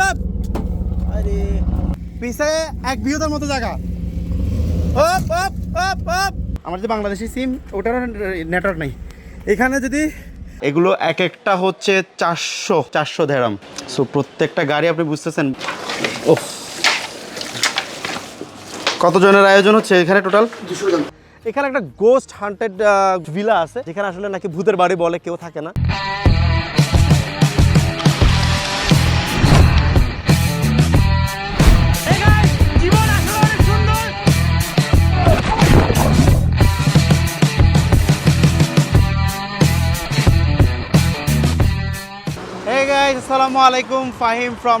বাপ। আরে। পিছে এক বিঘতার মতো জায়গা। হপ হপ হপ হপ। আমার যে বাংলাদেশি সিম ওটার নেটওয়ার্ক নেই। এখানে যদি এগুলো এক একটা হচ্ছে চারশো চারশো দেড়াম। সো প্রত্যেকটা গাড়ি আপনি বুঝতেছেন? ও কতজনের আয়োজন হচ্ছে এখানে টোটাল এখানে একটা গোস্ট হান্টেড ভিলা আছে। যেখানে আসলে নাকি ভূতের বাড়ি বলে কেউ থাকে না। Guys, আলাইকুম alaikum. From from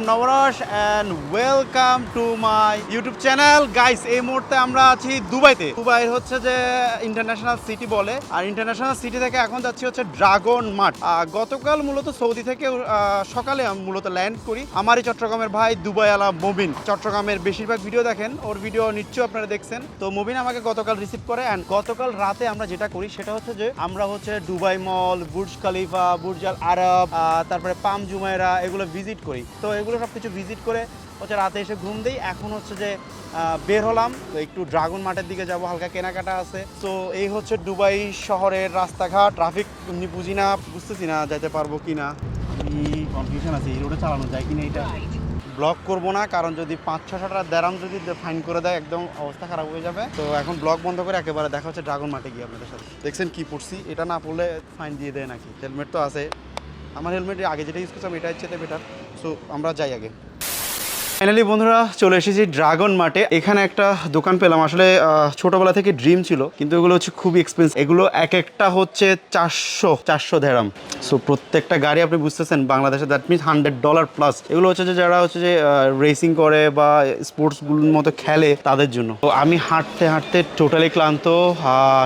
and welcome to my YouTube channel guys এই মুহূর্তে আমরা আছি দুবাইতে। দুবাই হচ্ছে যে ইন্টারন্যাশনাল সিটি বলে আর ইন্টারন্যাশনাল সিটি থেকে এখন যাচ্ছি হচ্ছে ড্রাগন মাঠ গতকাল মূলত সৌদি থেকে সকালে মূলত ল্যান্ড করি আমারই চট্টগ্রামের ভাই দুবাই আলা মবিন চট্টগ্রামের বেশিরভাগ ভিডিও দেখেন ওর ভিডিও নিশ্চয়ই আপনারা দেখছেন তো মবিন আমাকে গতকাল রিসিভ করে অ্যান্ড গতকাল রাতে আমরা যেটা করি সেটা হচ্ছে যে আমরা হচ্ছে Dubai mall Burj Khalifa Burj Al Arab তারপরে পাম জুমাইরা এগুলো ভিজিট করি। তো এগুলো সব কিছু ভিজিট করে হচ্ছে রাতে এসে ঘুম দিই। এখন হচ্ছে যে বের হলাম। তো একটু ড্রাগন মাঠের দিকে যাব হালকা কেনাকাটা আছে। তো এই হচ্ছে দুবাই শহরের রাস্তাঘাট। ট্রাফিক এমনি বুঝি না বুঝতেছি না যেতে পারব কি না কনফিউশন আছে? এই রোডে চালানো যায় কি না এটা ব্লক করব না কারণ যদি পাঁচ ছশো টাকা দেরাম যদি ফাইন করে দেয় একদম অবস্থা খারাপ হয়ে যাবে। তো এখন ব্লক বন্ধ করে একেবারে দেখা হচ্ছে ড্রাগন মাঠে গিয়ে আপনাদের সাথে। দেখছেন কি পড়ছি? এটা না পড়লে ফাইন দিয়ে দেয় নাকি? হেলমেট তো আছে। আমার হেলমেট আগে যেটা ইউজ করছিলাম, এটা হচ্ছে বেটার সো আমরা যাই আগে। ফাইনালি বন্ধুরা, চলে এসেছি ড্রাগন মার্টে এখানে একটা দোকান পেলাম। আসলে ছোটবেলা থেকে ড্রিম ছিল, কিন্তু এগুলো হচ্ছে খুবই এক্সপেন্সিভ এগুলো এক একটা হচ্ছে চারশো চারশো দেড়াম সো প্রত্যেকটা গাড়ি আপনি বুঝতেছেন, বাংলাদেশে that means hundred dollar plus এগুলো হচ্ছে যে, যারা হচ্ছে যে রেসিং করে বা স্পোর্টসগুলোর মতো খেলে তাদের জন্য। তো আমি হাঁটতে হাঁটতে টোটালি ক্লান্ত।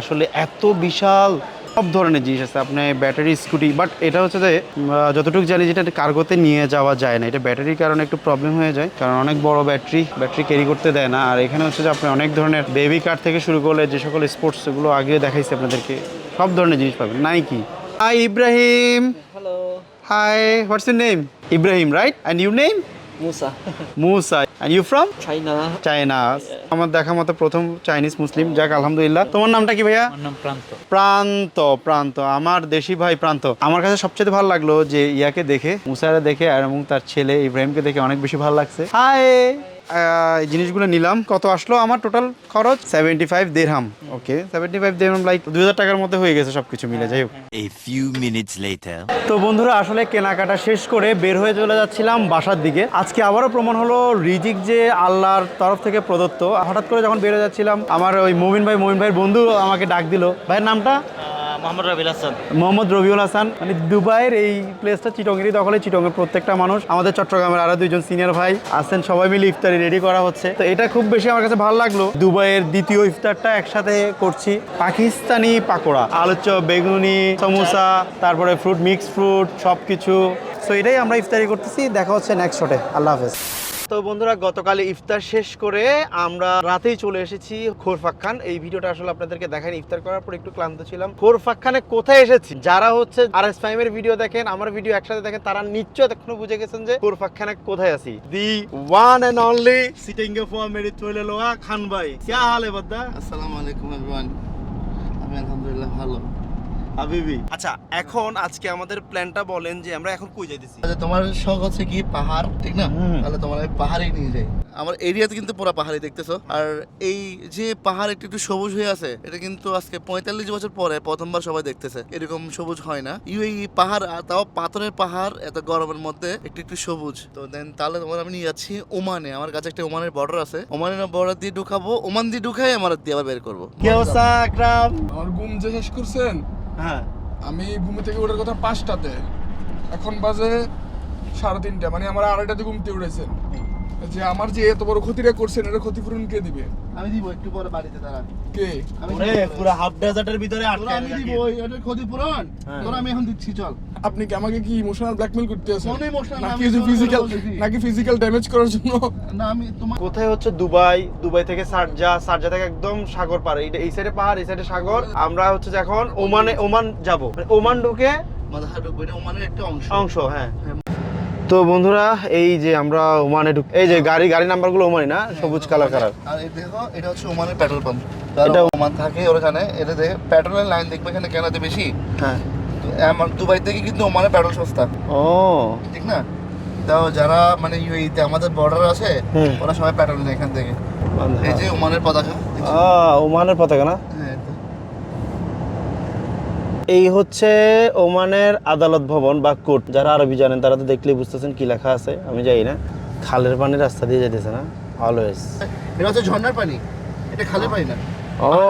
আসলে এত বিশাল সব ধরনের জিনিস আছে। আপনি ব্যাটারি স্কুটি বাট এটা হচ্ছে যে যতটুকু জানি যেটা কার্গোতে নিয়ে যাওয়া যায় না। এটা ব্যাটারির কারণে একটু প্রবলেম হয়ে যায় কারণ অনেক বড় ব্যাটারি ব্যাটারি ক্যারি করতে দেয় না। আর এখানে হচ্ছে যে আপনি অনেক ধরনের বেবি কার থেকে শুরু করলে যে সকল স্পোর্টস এগুলো আগে দেখাইছি আপনাদেরকে সব ধরনের জিনিস পাবেন। Nike hi Ibrahim Hello, hi what's your name Ibrahim right and you name Musa. Musa and you from China. China আমার দেখা মতো প্রথম চাইনিজ মুসলিম যাক আলহামদুলিল্লাহ। তোমার নামটা কি ভাইয়া? আমার নাম প্রান্ত। প্রান্ত প্রান্ত। আমার দেশি ভাই প্রান্ত। আমার কাছে সবচেয়ে ভালো লাগল যে ইয়াকে দেখে মুসারে দেখে আর এবং তার ছেলে ইব্রাহিমকে দেখে অনেক বেশি ভালো লাগছে। হাই জিনিসগুলো নিলাম। কত আসলো আমার টোটাল খরচ? Seventy five dirham okay seventy five dirham like দুই হাজার টাকার মধ্যে হয়ে গেছে সবকিছু মিলে যাই হোক। A few minutes later. তো বন্ধুরা আসলে কেনাকাটা শেষ করে বের হয়ে চলে যাচ্ছিলাম বাসার দিকে। আজকে আবারও প্রমাণ হলো রিজিক যে আল্লাহর তরফ থেকে প্রদত্ত। হঠাৎ করে যখন বের হয়ে যাচ্ছিলাম আমার ওই মমিন ভাই মমিন ভাইয়ের বন্ধু আমাকে ডাক দিল। ভাইয়ের নামটা? মোহাম্মদ রবিল হাসান। মোহাম্মদ রবিউল হাসান। মানে দুবাইয়ের এই প্লেসটা চিটঙ্গেরই দখলে, চিটঙ্গের প্রত্যেকটা মানুষ। আমাদের চট্টগ্রামের আরও দুইজন সিনিয়র ভাই আছেন, সবাই মিলে ইফতারি রেডি করা হচ্ছে। তো এটা খুব বেশি আমার কাছে ভালো লাগল। দুবাইয়ের দ্বিতীয় ইফতারটা একসাথে করছি। পাকিস্তানি পাকোড়া আলু বেগুনি, সমোসা, তারপরে ফ্রুট মিক্স ফ্রুট সব কিছু তো এটাই আমরা ইফতারি করতেছি। দেখা হচ্ছে নেক্সট শটে আল্লাহ হাফেজ। তো বন্ধুরা, গতকাল ইফতার শেষ করে আমরা রাতেই চলে এসেছি খোরফাক খান। এই ভিডিওটা আসলে আপনাদেরকে দেখেন ইফতার করার পর একটু ক্লান্ত ছিলাম। খোরফাক খানে কোথায় এসেছি? যারা হচ্ছে আর এস ফাইমের ভিডিও দেখেন, আমার ভিডিও একসাথে দেখেন, তারা নিশ্চয় এখনও বুঝে গেছেন যে খোরফাক খানে কোথায় আছি। দি ওয়ান এন্ড অনলি সিটিং এ ফর মেরি চলে লোয়া খান ভাই। কে হালে বাদ্দা? আসসালামু আলাইকুম এভরিওয়ান আমি আলহামদুলিল্লাহ ভালো। হাবিবি। আচ্ছা এখন আজকে আমাদের প্ল্যানটা বলেন যে আমরা এখন কই যাইতেছি? আচ্ছা তোমার শখ হচ্ছে কি? পাহাড় ঠিক না? তাহলে তোমার আমি পাহাড়ে নিয়ে যাই। আমার এরিয়াতে কিন্তু পুরো পাহাড়ি দেখতেছো। আর এই যে পাহাড় একটু একটু সবুজ হয়ে আছে এটা কিন্তু আজকে পঁয়তাল্লিশ বছর পরে প্রথমবার সবাই দেখতেছে। এরকম সবুজ হয় না। ইউএই পাহাড় আর তাও পাথরের পাহাড় এত গরমের মধ্যে একটু একটু সবুজ। তো দেন তাহলে তোমার আমি নিয়ে যাচ্ছি ওমানে। আমার কাছে একটা ওমানের বর্ডার আছে। ওমানের বর্ডার দিয়ে ঢুকাবো। ওমান দিয়ে ঢুকাই আমার দিয়ে আবার বের করব। কি অবস্থা আকরাম? আমার ঘুম যে শেষ করছেন। হ্যাঁ। আমি ঘুমে থেকে ওঠার কথা পাঁচটাতে। এখন বাজে সাড়ে তিনটা মানে আমার আড়াইটাতে ঘুমতে উঠেছেন যে আমার যে এত বড় ক্ষতিটা করছেন এটা ক্ষতিপূরণ কে দিবে? আমি দিব একটু পরে বাড়িতে দাঁড়া। কে? পুরো হাফ ডেজার্টের ভিতরে তোরা আটকে আমি দিব এটা ক্ষতিপূরণ? হ্যাঁ। তোরা আমি এখন দিচ্ছি চল। আপনি কি আমাকে কি ইমোশনাল ব্ল্যাকমেল করতে আছেন? কোনো না, নাকি ফিজিক্যাল। নাকি ফিজিক্যাল ড্যামেজ করার জন্য? না আমি তোমার কোথায় হচ্ছে? দুবাই। দুবাই থেকে সারজা। সারজা থেকে একদম সাগর পার। এইটা এই সাইডে পাহাড় এই সাইডে সাগর। আমরা হচ্ছে এখন ওমানে ওমান যাব। ওমান ঢুকে ঢুকবে এটা ওমানের একটা অংশ। অংশ হ্যাঁ। তো বন্ধুরা এই যে আমরা ওমানে ঢুক এই যে গাড়ি গাড়ি নাম্বারগুলো ওমানি না? সবুজ কালার কালার। আর এই দেখো এটা হচ্ছে ওমানের পেট্রোল পাম্প এটা- এটা ওমান থাকে ওখানে। এটা দেখে পেট্রোলের লাইন দেখবে এখানে কেনাতে বেশি। হ্যাঁ। আমার দুবাই থেকে কিন্তু ওমানে পেট্রোল সস্তা। ও। ঠিক না? তো যারা মানে ইয়ে, ইউএইতে আমাদের বর্ডার আছে ওরা সবাই পেট্রোল নেয় এখান থেকে। এই যে ওমানের পতাকা ওমানের পতাকা না? হ্যাঁ, এই হচ্ছে ওমানের আদালত ভবন বা কোর্ট। যারা আরবি জানেন তারা তো দেখলেই বুঝতেছেন কি লেখা আছে আমি জানি না। খালের পানি রাস্তা দিয়ে যেতেছে না? অলওয়েজ এটা হচ্ছে ঝর্ণার পানি। এটা খালের পানি না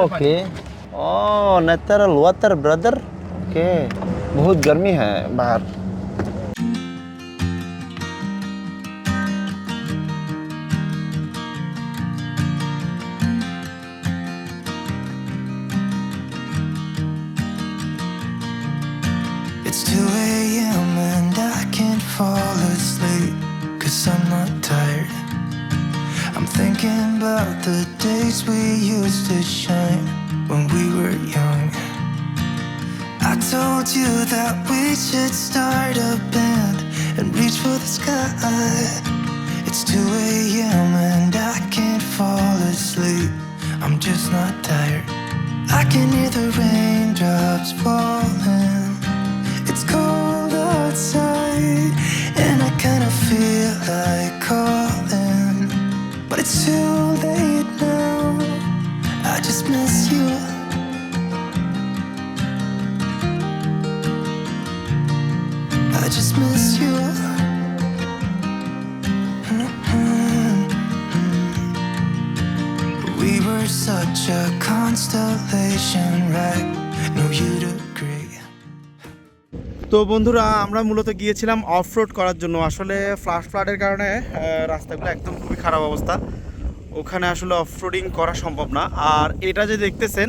ওকে ও ন্যাচারাল ওয়াটার ব্রাদার। ওকে बहुत गर्मी है बाहर। That we should start a band and reach for the sky It's 2 a.m. and I can't fall asleep I'm just not tired I can hear the raindrops falling it's cold outside, and I kinda feel like calling. But it's too late now. I just miss you. Agree. তো বন্ধুরা, আমরা মূলত গিয়েছিলাম of road করার জন্য। আসলে flush ফ্লাডের কারণে রাস্তাগুলো একদম খুবই খারাপ অবস্থা। ওখানে আসলে অফ রোডিং করা সম্ভব না। আর এটা যে দেখতেছেন,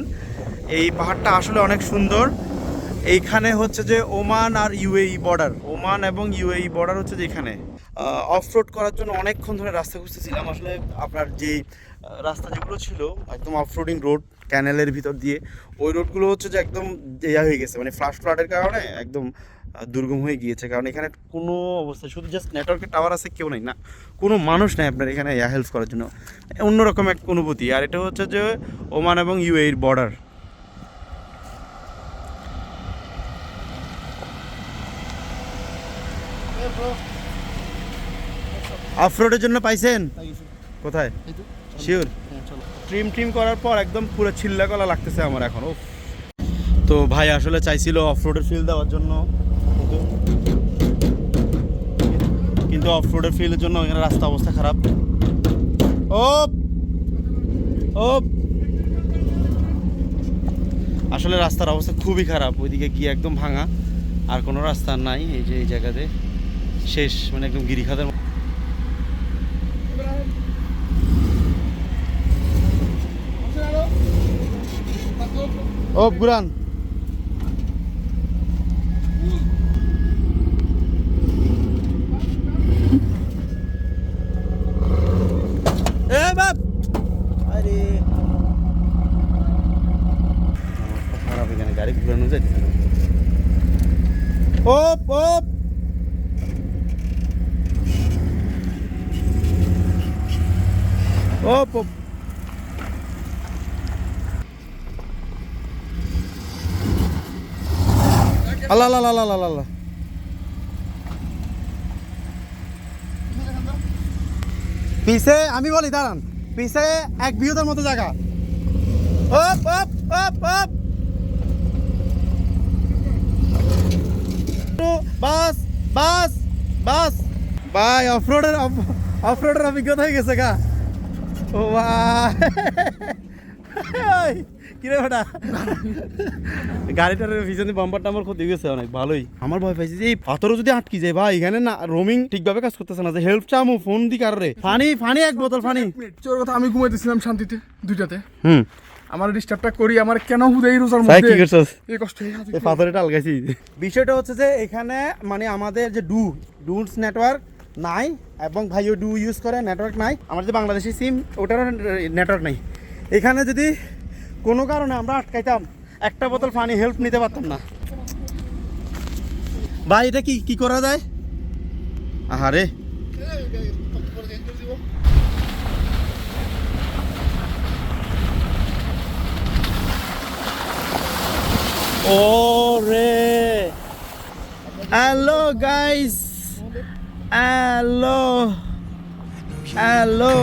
এই পাহাড়টা আসলে অনেক সুন্দর। এইখানে হচ্ছে যে ওমান আর ইউএই বর্ডার ওমান এবং ইউএই বর্ডার হচ্ছে যে এখানে। অফ রোড করার জন্য অনেকক্ষণ ধরে রাস্তা খুঁজতেছিলাম। আসলে আপনার যে রাস্তা যেগুলো ছিল, একদম অফ রোডিং ক্যানেলের ভিতর দিয়ে, ওই রোডগুলো হচ্ছে যে একদম ইয়া হয়ে গেছে। মানে ফ্লাশ ফ্লাডের কারণে একদম দুর্গম হয়ে গিয়েছে। কারণ এখানে কোনো অবস্থা শুধু জাস্ট নেটওয়ার্কের টাওয়ার আছে, কেউ নেই না। কোনো মানুষ নেই আপনার এখানে হেল্প করার জন্য। অন্যরকম এক অনুভূতি। আর এটা হচ্ছে যে ওমান এবং ইউএইর বর্ডার অফ রোডের জন্য পাইছেন? কোথায়? শিওর চলো। ট্রিম ট্রিম করার পর একদম পুরো ছিল্লা কলা লাগতেছে আমার এখন উফ। তো ভাই আসলে চাইছিল অফরোডের ফিল দেওয়ার জন্য। কিন্তু- কিন্তু অফ রোডের ফিলের জন্য এখানে রাস্তা অবস্থা খারাপ। ও ও আসলে রাস্তার অবস্থা খুবই খারাপ ওইদিকে গিয়ে একদম ভাঙা। আর কোনো রাস্তা নাই এই যে এই জায়গাতে। শেষ মানে একদম গিরিখাতের মতো। ও বুরান এ বাপ আরে অবস্থা খারাপ এখানে গাড়ি ঘুরানো যাচ্ছে আল্লাহ আল্লাহ আল্লাহ আল্লাহ আল্লাহ পিছে, আমি বলি, দাঁড়ান। পিছে এক বিহতের মতো জায়গা। ওপ ওপ ওপ ওপ বাস বাস বাস। ভাই অফরোডের অফরোডের অভিজ্ঞতা হয়ে গেছে গা। ও ভাই। কিরে বেটা? গাড়িটার পিছনে বাম্পার টাম্পার ক্ষতি গেছে অনেক ভালোই। আমার ভয় পাইছে যে এই পাথরও যদি আটকি যায় ভাই এখানে না রোমিং ঠিকভাবে কাজ করতেছে না যে হেল্প চামু ফোন দি কার রে? ফানি ফানি এক বোতল ফানি। চোর কথা আমি ঘুমাইতেছিলাম শান্তিতে দুইটাতে। হুম। আমার ডিস্টার্বটা করি আমার কেন হুদে এই রোজার মধ্যে কি করছস? এই কষ্ট এই হাতে এই বিষয়টা হচ্ছে যে এখানে মানে আমাদের যে ডু ডুন্স নেটওয়ার্ক নাই এবং ভাইও ডু ইউজ করে নেটওয়ার্ক নাই। আমার যে বাংলাদেশি সিম ওটারও নেটওয়ার্ক নাই। এখানে যদি কোনো কারণে আমরা আটকাইতাম, একটা বোতল পানি হেল্প নিতে পারতাম না। ভাই, এটা কি কি করা যায়? আহারে। ও রে হ্যালো গাইস। হ্যালো। হ্যালো।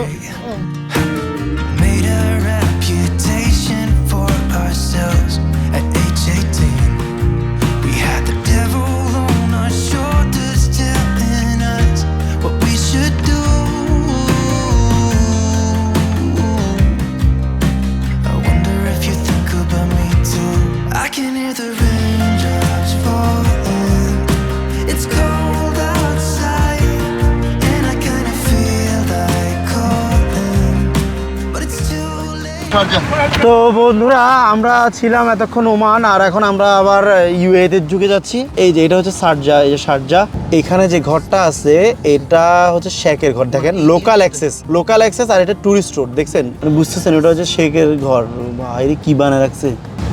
তো বন্ধুরা আমরা ছিলাম এতক্ষণ ওমান আর এখন আমরা আবার ইউএতে যুগে যাচ্ছি। এই যে এটা হচ্ছে সারজা এই যে সারজা। এখানে যে ঘরটা আছে এটা হচ্ছে শেখের ঘর। দেখেন লোকাল অ্যাক্সেস লোকাল অ্যাক্সেস আর এটা টুরিস্ট রোড দেখছেন? মানে বুঝতেছেন এটা হচ্ছে শেখের ঘর। বাইরে কি বানায় রাখছে?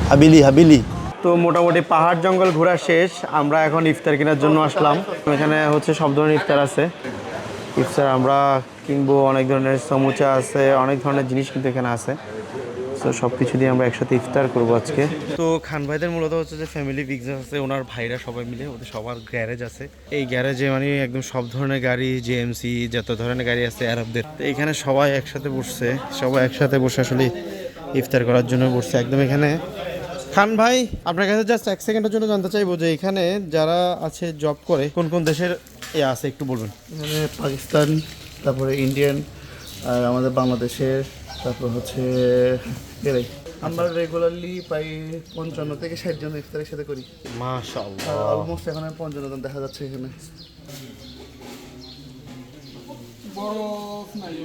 হাবিলি হাবিলি। তো মোটামুটি পাহাড় জঙ্গল ঘোরা শেষ। আমরা এখন ইফতার কেনার জন্য আসলাম। এখানে হচ্ছে সব ধরনের ইফতার আছে। ইফতার আমরা কিনবো অনেক ধরনের সমুচা আছে অনেক ধরনের জিনিস কিন্তু এখানে আছে। তো সব কিছু দিয়ে আমরা একসাথে ইফতার করব আজকে। তো খান ভাইদের মূলত হচ্ছে যে ফ্যামিলি বিজনেস আছে ওনার ভাইরা সবাই মিলে ওদের সবার গ্যারেজ আছে। এই গ্যারেজে মানে একদম সব ধরনের গাড়ি জেএমসি যত ধরনের গাড়ি আছে আরবদের তো এখানে সবাই একসাথে বসছে সবাই একসাথে বসে আসলে ইফতার করার জন্য বসছে একদম এখানে। খান ভাই আপনার কাছে জাস্ট এক সেকেন্ডের জন্য জানতে চাইব যে এখানে যারা আছে জব করে কোন কোন দেশের এ আছে একটু বলবেন। এখানে পাকিস্তান তারপরে ইন্ডিয়ান আর আমাদের বাংলাদেশের তারপর হচ্ছে এরাই আমরা রেগুলারলি প্রায় পঞ্চান্ন থেকে ষাট জন ইফতারের সাথে করি। মাশাআল্লাহ। অলমোস্ট এখানে পঞ্চান্ন জন দেখা যাচ্ছে এখানে। নাই।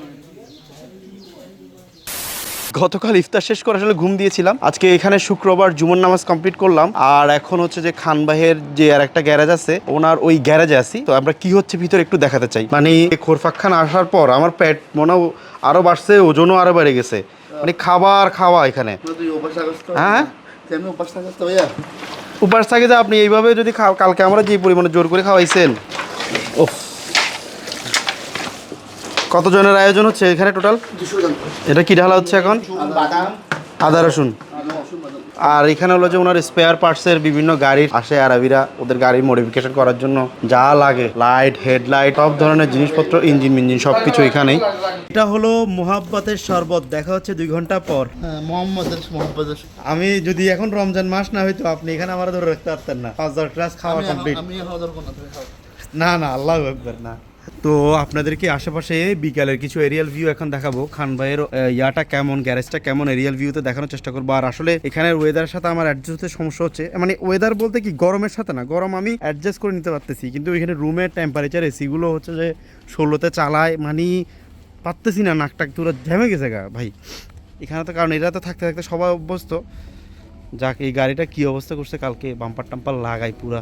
গতকাল ইফতার শেষ করে আসলে ঘুম দিয়েছিলাম। আজকে এখানে শুক্রবার জুমন নামাজ কমপ্লিট করলাম। আর এখন হচ্ছে যে খানবাহের যে আর একটা গ্যারেজ আছে ওনার ওই গ্যারেজে আছি। তো আমরা কি হচ্ছে ভিতরে একটু দেখাতে চাই। মানে খোরফাক খান আসার পর আমার পেট মনে হয় আরও বাড়ছে ওজনও আরও বেড়ে গেছে। মানে খাবার খাওয়া এখানে। হ্যাঁ? উপাস থাকে যে আপনি এইভাবে যদি কালকে আমরা যে পরিমাণে জোর করে খাওয়াইছেন ও কতজনের আয়োজন হচ্ছে এখানে টোটাল? এটা কি ঢালা হচ্ছে এখন? আদা রসুন। আর এখানে হলো যে ওনার স্পেয়ার পার্টসের বিভিন্ন গাড়ির আসে আরবিরা ওদের গাড়ির মডিফিকেশন করার জন্য যা লাগে লাইট হেডলাইট সব ধরনের জিনিসপত্র ইঞ্জিন মিঞ্জিন সব কিছু এখানেই। এটা হলো মোহাব্বতের শরবত দেখা হচ্ছে দুই ঘণ্টা পর। হ্যাঁ মোহাম্মদের মোহাম্মদের আমি যদি এখন রমজান মাস না হইতো আপনি এখানে আমার ধরে রাখতে পারতেন না। পাঁচ দশ গ্লাস খাওয়া কমপ্লিট না না না আল্লাহ একবার না। তো আপনাদেরকে আশেপাশে বিকালের কিছু এরিয়াল ভিউ এখন দেখাবো। খান ভাইয়ের ইয়াটা কেমন গ্যারেজটা কেমন এরিয়াল ভিউতে দেখানোর চেষ্টা করব। আর আসলে এখানের ওয়েদারের সাথে আমার অ্যাডজাস্ট হতে সমস্যা হচ্ছে। মানে ওয়েদার বলতে কি, গরমের সাথে না, গরম আমি অ্যাডজাস্ট করে নিতে পারতেছি। কিন্তু এখানে রুমের টেম্পারেচার এসিগুলো হচ্ছে যে ষোলোতে চালায় মানে পারতেছি না নাক টাক পুরো ঝেমে গেছে গা, ভাই। এখানে তো, কারণ এরা তো থাকতে থাকতে সবাই অভ্যস্ত। যাক, এই গাড়িটা কি অবস্থা করছে, কালকে বাম্পার টাম্পার লাগাই পুরা।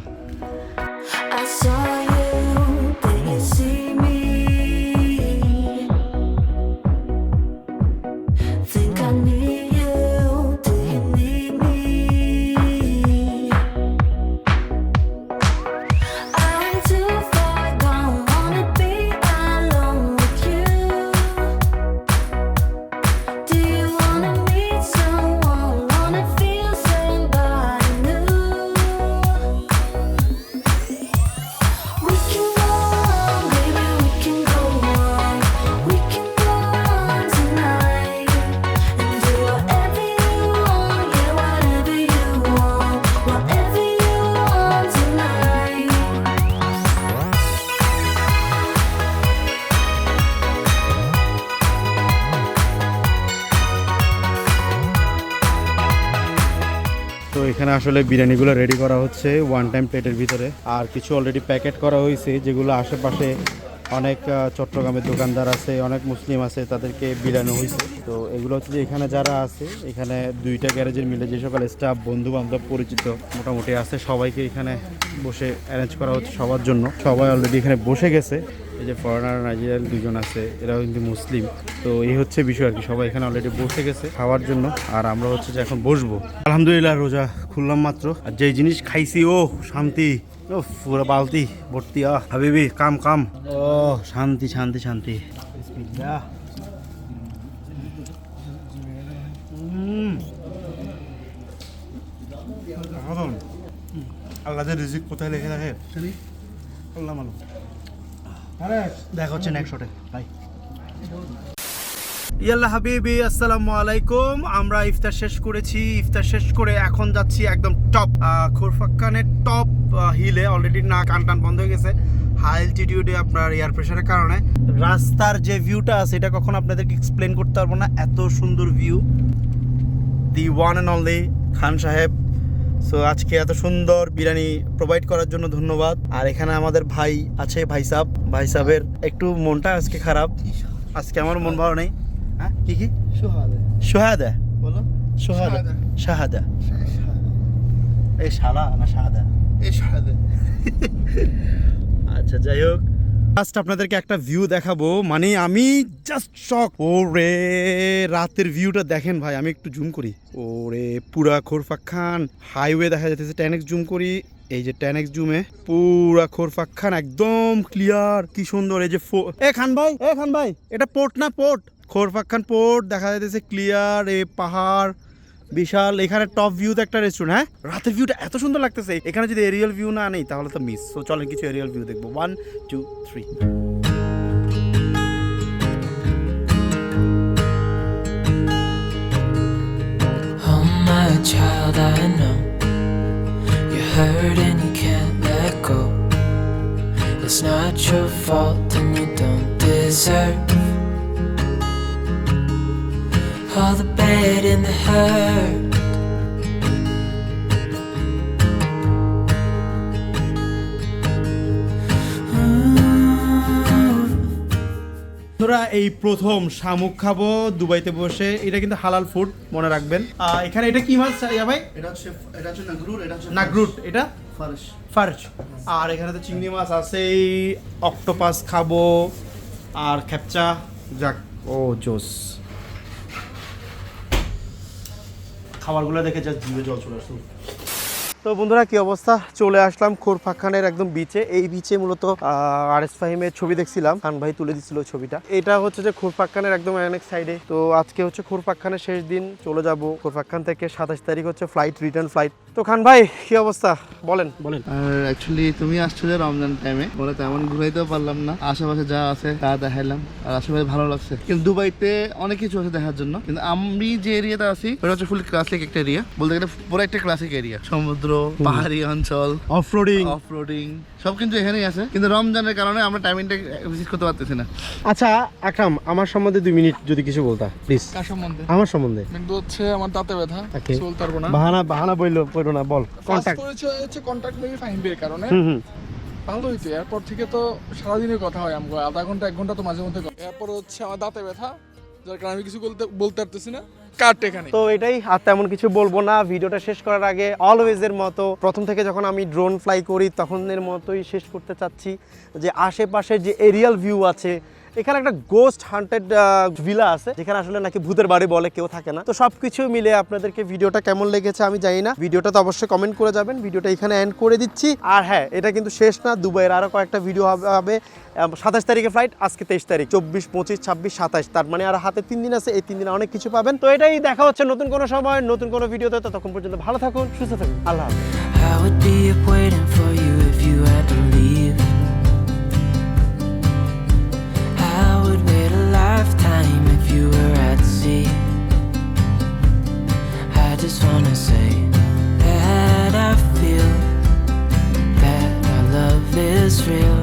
এখানে আসলে বিরিয়ানিগুলো রেডি করা হচ্ছে ওয়ান টাইম প্লেটের ভিতরে। আর কিছু অলরেডি প্যাকেট করা হয়েছে, যেগুলো আশেপাশে অনেক চট্টগ্রামের দোকানদার আছে, অনেক মুসলিম আছে, তাদেরকে বিলানো হয়েছে। তো এগুলো হচ্ছে যে এখানে যারা আছে, এখানে দুইটা গ্যারেজের মিলে যে সকল স্টাফ বন্ধু বান্ধব পরিচিত মোটামুটি আছে, সবাইকে এখানে বসে অ্যারেঞ্জ করা হচ্ছে সবার জন্য। সবাই অলরেডি এখানে বসে গেছে। এই যে ফরেনার নাইজেরিয়ান দুজন আছে, এরাও কিন্তু মুসলিম। তো এই হচ্ছে বিষয় আর কি, সবাই এখানে অলরেডি বসে গেছে খাওয়ার জন্য। আর আমরা হচ্ছে যে এখন বসবো। আলহামদুলিল্লাহ, রোজা খুললাম মাত্র। আর যেই জিনিস খাইছি ও শান্তি। ও পুরো বালতি ভর্তি আহ হাবিবি কাম কাম। ও শান্তি শান্তি শান্তি। আল্লাহ যে রিজিক কোথায় লেখে রাখে? আল্লাহ মালুম দেখা হচ্ছে নেক্সট শটে বাই ইয়াল্লা হাবিবি আসসালামু আলাইকুম। আমরা ইফতার শেষ করেছি। ইফতার শেষ করে এখন যাচ্ছি একদম টপ খোরফাক্কানের টপ হিলে অলরেডি না কান টান বন্ধ হয়ে গেছে। হাই অ্যালটিটিউডে আপনার এয়ার প্রেশারের কারণে। রাস্তার যে ভিউটা আছে এটা কখন আপনাদেরকে এক্সপ্লেন করতে পারব না। এত সুন্দর view the one and only Khan সাহেব। সো আজকে এত সুন্দর বিরিয়ানি প্রোভাইড করার জন্য ধন্যবাদ। আর এখানে আমাদের ভাই আছে ভাই সাহ ভাই সাহেবের একটু মনটা আজকে খারাপ। আজকে আমার মন ভালো নেই। হ্যাঁ কি কি? সোহাদে। সোহাদা? বলো। সোহাদা। শাহাদা। শাহাদা। এই শালা না শাহাদা? এই সোহাদে আচ্ছা যাই হোক। ফার্স্ট আপনাদেরকে একটা ভিউ দেখাবো। মানে আমি জাস্ট শক ও রে রাতের ভিউটা দেখেন ভাই আমি একটু জুম করি। ও রে পুরা খোরফাক খান। হাইওয়ে দেখা যাচ্ছে টেন এক্স জুম করি। এই যে টেন এক্স জুমে পুরা খোরফাক খান একদম ক্লিয়ার কি সুন্দর এই যে ফো- এ খান ভাই এ খান ভাই এটা পোর্ট না পোর্ট খোরফাক খান পোর্ট দেখা যাচ্ছে ক্লিয়ার এ পাহাড়। বিশাল এখানে টপ ভিউতে একটা রেস্টুরেন্ট হ্যাঁ? রাতের ভিউটা এত সুন্দর লাগতেছে। এখানে যদি এরিয়াল ভিউ না নেই তাহলে তো মিস তো চলেন কিছু এরিয়াল ভিউ দেখব। One two three child, I know you hurt and you can't let go. It's not your fault and you don't deserve all the bad and the hurt. তোরা এই প্রথম শামুক খাব দুবাইতে বসে এটা কিন্তু হালাল ফুড মনে রাখবেন। আহ, এখানে এটা কি মাছ ইয়া ভাই? এটা হচ্ছে এটা হচ্ছে নাগরুর এটা হচ্ছে নাগরুট এটা? ফারস ফার্চ আর এখানে তো চিংড়ি মাছ আছেই অক্টোপাস খাব আর খেপচা যাক ও জোস। খাবারগুলো দেখে যা জিভে জল চলে আসুন তো বন্ধুরা, কি অবস্থা? চলে আসলাম খোরফা খানের একদম বিচে এই বিচে মূলত আর এস ফাহিমের ছবি দেখছিলাম। খান ভাই তুলে দিছিল ছবিটা। এটা হচ্ছে যে খোরফাক খানের একদম অনেক সাইডে তো আজকে হচ্ছে খোরফাক খানের শেষ দিন। চলে যাব খোরফাক খান থেকে সাতাশ তারিখ হচ্ছে ফ্লাইট রিটার্ন ফ্লাইট তো খান ভাই কি অবস্থা? বলেন। বলেন। আর অ্যাকচুয়ালি তুমি আসছো যে রমজান টাইমে বলে তেমন ঘুরাইতেও পারলাম না। আশেপাশে যা আছে তা দেখাইলাম আর আশেপাশে ভালো লাগছে। কিন্তু দুবাইতে অনেক কিছু আছে দেখার জন্য। কিন্তু আমি যে এরিয়াতে আছি ওটা হচ্ছে ফুল ক্লাসিক একটা এরিয়া বলতে গেলে পুরো একটা ক্লাসিক এরিয়া সমুদ্র পাহাড়ি অঞ্চল অফ রোডিং অফ রোডিং সব কিন্তু এখানেই আছে। কিন্তু রমজানের কারণে আমরা টাইমিংটা ভিজিট করতে পারতেছি না। আচ্ছা আকরাম আমার সম্বন্ধে দুই মিনিট যদি কিছু বলতা প্লিজ কার সম্বন্ধে? আমার সম্বন্ধে। কিন্তু হচ্ছে আমার দাঁতে ব্যথা. চলতে পারব না। বাহানা বাহানা বলল পড়ো না বল। কন্টাক্ট পরিচয় হচ্ছে কন্ট্যাক্ট মেবি ফাইন বের কারণে। হুম হুম। ভালো হইতো এরপর থেকে তো সারাদিনের কথা হয় আমাকে আধা ঘণ্টা এক ঘণ্টা তো মাঝে মধ্যে। এরপর হচ্ছে আমার দাঁতে ব্যথা যার কারণে আমি কিছু বলতে বলতে পারতেছি না। কাট এখানে। তো এটাই আর তেমন কিছু বলব না। ভিডিওটা শেষ করার আগে অলওয়েজ এর মতো প্রথম থেকে যখন আমি ড্রোন ফ্লাই করি তখনের মতোই শেষ করতে চাচ্ছি যে আশেপাশে যে এরিয়াল ভিউ আছে এখানে একটা গোস্ট হান্টেড ভিলা আছে, যেখানে আসলে নাকি ভূতের বাড়ি বলে, কেউ থাকে না। তো সবকিছু মিলে আপনাদেরকে ভিডিওটা কেমন লেগেছে আমি জানি না। ভিডিওটা তো অবশ্যই কমেন্ট করে যাবেন। ভিডিওটা এখানে এন্ড করে দিচ্ছি। আর হ্যাঁ এটা কিন্তু শেষ না, দুবাইয়ের আরও কয়েকটা ভিডিও হবে সাতাশ তারিখে ফ্লাইট আজকে তেইশ তারিখ। চব্বিশ, পঁচিশ, ছাব্বিশ, সাতাশ। তার মানে আর হাতে তিন দিন আছে, এই তিন দিনে অনেক কিছু পাবেন। তো এটাই দেখা হচ্ছে নতুন কোনো সময়, নতুন কোনো ভিডিওতে ততক্ষণ পর্যন্ত ভালো থাকুন, সুস্থ থাকুন। আল্লাহ lifetime if you were at sea. I just wanna say that I feel that our love is real.